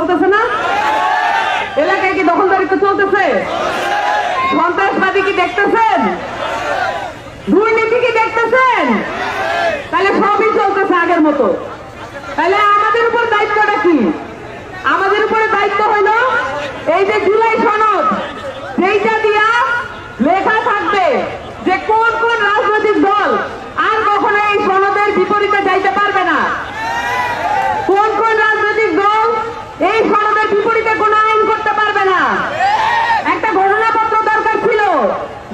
চলতেছে না? এলাকায় কি দখলদারিত্ব চলতেছে? সন্ত্রাসবাদী কি দেখতেছেন? দুর্নীতি কি দেখতেছেন? তাহলে সবই চলতেছে আগের মতো। তাহলে আমাদের উপর দায়িত্বটা কি? আমাদের উপরে দায়িত্ব হলো এই যে জুলাই সনদ যেইটা দিয়া লেখা থাকবে যে কোন কোন রাজনৈতিক দল আর কখনো এই সনদের বিপরীতে যাইতে পারবে না কোন কোন রাজনৈতিক দল এই সনদের বিপরীতে কোনো আইন করতে পারবে না একটা ঘোষণাপত্র দরকার ছিল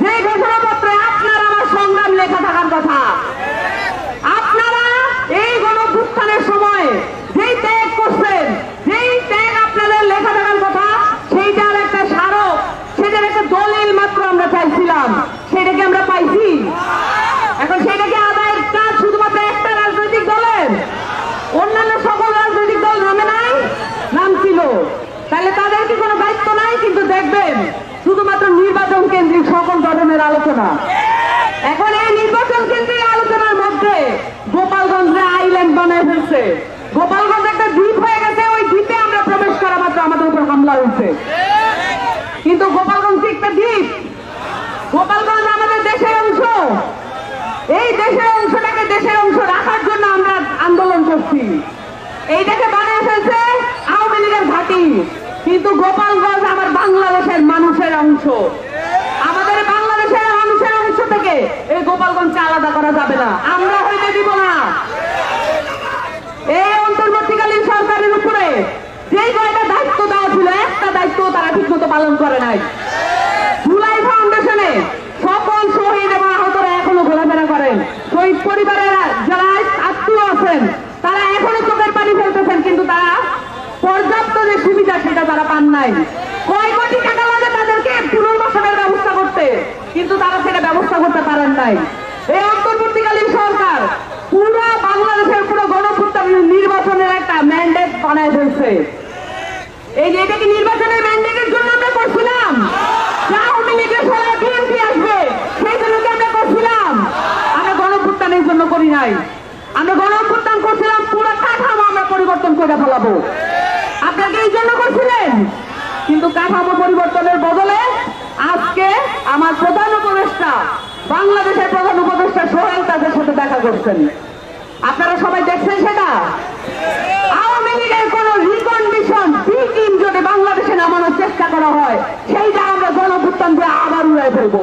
যে ঘোষণাপত্রে আপনার আমার সংগ্রাম লেখা থাকার কথা। আপনারা এই গণভুত্থানের সময় যেই ত্যাগ করছেন, যেই ত্যাগ আপনাদের লেখা থাকার কথা, সেইটার একটা স্মারক, সেটার একটা দলিল মাত্র আমরা চাইছিলাম। সেটাকে আমরা পাইছি। এখন সেটাকে আদায়ের কাজ শুধুমাত্র একটা রাজনৈতিক দলের, অন্যান্য সকল রাজনৈতিক দল নামে নাই, নাম ছিল। তাহলে তাদের কি কোনো দায়িত্ব নাই? কিন্তু দেখবেন, শুধুমাত্র নির্বাচন কেন্দ্রিক সকল ধরনের আলোচনা। এখন এই নির্বাচন কেন্দ্রিক আলোচনার মধ্যে গোপালগঞ্জে বানায় ফেলছে। গোপালগঞ্জ একটা দ্বীপ হয়ে গেছে, ওই দ্বীপে আমরা প্রবেশ করা মাত্র আমাদের উপর হামলা হয়েছে। কিন্তু গোপালগঞ্জ একটা দ্বীপ? গোপালগঞ্জ আমাদের দেশের অংশ। এই দেশের অংশটাকে দেশের অংশ রাখার জন্য আমরা আন্দোলন করছি। এইটাকে বানিয়ে ফেলছে আওয়ামী লীগের ঘাঁটি। কিন্তু গোপালগঞ্জ আমার বাংলাদেশের মানুষের অংশ। আমাদের বাংলাদেশের মানুষের অংশ থেকে এই গোপালগঞ্জকে আলাদা করা যাবে না। আমরা হইতে দিব না এই অন্তর্বর্তীকালীন সরকারের উপরে যেই কয়টা দায়িত্ব দেওয়া ছিল একটা দায়িত্ব তারা ঠিক মতো পালন করে নাই জুলাই ফাউন্ডেশনে সকল শহীদ এবং আহতরা এখনও ঘোরাফেরা করেন শহীদ পরিবারের যারা আত্মীয় আছেন, তারা এখনও চোখের পানি ফেলতেছেন, কিন্তু তারা পর্যাপ্ত যে সুবিধা সেটা তারা পান নাই। কয় কোটি টাকা লাগে তাদেরকে পুনর্বাসনের ব্যবস্থা করতে, কিন্তু তারা সেটা ব্যবস্থা করতে পারেন নাই। এই অন্তর্বর্তীকালীন সরকার পুরো বাংলাদেশের পুরো গণপুত্তান নির্বাচনের একটা ম্যান্ডেট বানায় ফেলছে। এই যে এটা নির্বাচনের ম্যান্ডেটের জন্য আমরা করছিলাম? আওয়ামী লীগের সবাই বিএনপি আসবে সেই জন্য কি আমরা করছিলাম আমরা গণপুত্তানের জন্য করি নাই আমরা গণপুত্তান করছিলাম পুরো কাঠামো আমরা পরিবর্তন করে ফেলাবো। আপনাকে এই জন্য করছিলেন। কিন্তু কাঠামো পরিবর্তনের বদলে আজকে আমার প্রধান উপদেষ্টা, বাংলাদেশের প্রধান উপদেষ্টা সোহেল তাদের সাথে দেখা করছেন। আপনারা সবাই দেখছেন সেটা? আওয়ামী লীগের কোন রিকন্ডিশন টিম যদি বাংলাদেশে নামানোর চেষ্টা করা হয়, সেইটা আমরা গণভুত্থান দিয়ে আবার উড়াই ফেলব।